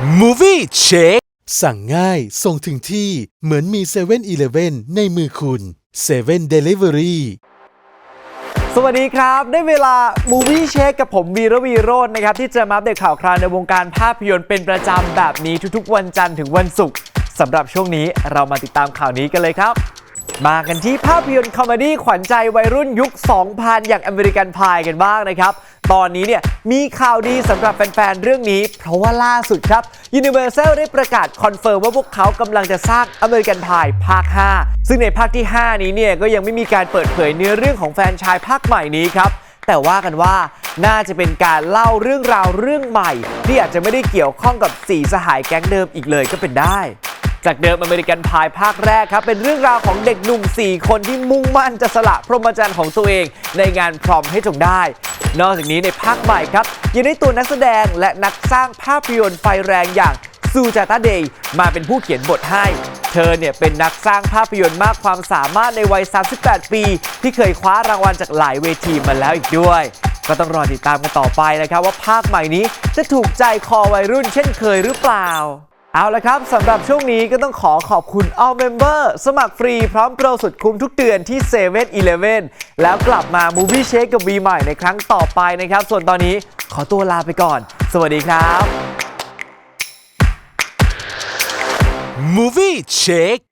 Movie Check สั่งง่าย ส่งถึงที่เหมือนมี7 e เ e ่ e อในมือคุณ7 Delivery สวัสดีครับ ได้เวลา Movie Check กับผมวีระวีโรจน์นะครับ ที่จะมาอัปเดตข่าวคราวในวงการภาพยนตร์เป็นประจำแบบนี้ทุกๆ วันจันทร์ถึงวันศุกร์สำหรับช่วงนี้เรามาติดตามข่าวนี้กันเลยครับ มากันที่ภาพยนตร์คอมเมดี้ขวัญใจวัยรุ่นยุค 2000 อย่างอเมริกันพายกันบ้างนะครับ ตอนนี้เนี่ยมีข่าวดีสำหรับแฟน ๆ เรื่องนี้ เพราะว่าล่าสุดครับ Universal ได้ประกาศคอนเฟิร์มว่าพวกเขากำลังจะสร้างอเมริกันพายภาค 5 ซึ่งในภาคที่ 5 นี้เนี่ยก็ยังไม่มีการเปิดเผยเนื้อเรื่องของแฟนชายภาคใหม่นี้ครับแต่ว่ากันว่าน่าจะเป็นการเล่าเรื่องราวเรื่องใหม่ ที่อาจจะไม่ได้เกี่ยวข้องกับสีสหายแก๊งเดิมอีกเลยก็เป็นได้ จากเดิมอเมริกันพายภาคแรกครับ เป็นเรื่องราวของเด็กหนุ่ม 4 คนที่มุ่งมั่นจะสละพรหมจรรย์ของตัวเอง ในงานพรอมให้จงได้ นอกจากนี้ในภาคใหม่ครับ ยังได้ตัวนักแสดงและนักสร้างภาพยนตร์ไฟแรงอย่างซูจาตาเดย์มาเป็นผู้เขียนบทให้ เธอเนี่ยเป็นนักสร้างภาพยนตร์มากความสามารถในวัย 38 ปี ที่เคยคว้ารางวัลจากหลายเวทีมาแล้วอีกด้วย ก็ต้องรอติดตามกันต่อไปนะครับว่าภาคใหม่นี้จะถูกใจคอวัยรุ่นเช่นเคยหรือเปล่า เอาละครับสำหรับช่วงนี้ก็ต้องขอขอบคุณ All Member สมัครฟรีพร้อมโปรสุดคุ้มทุกเดือนที่7 e เ e ่ e อแล้วกลับมา Movie Shake กับ V ใหม่ในครั้งต่อไปนะครับ ส่วนตอนนี้ขอตัวลาไปก่อน สวัสดีครับ Movie Shake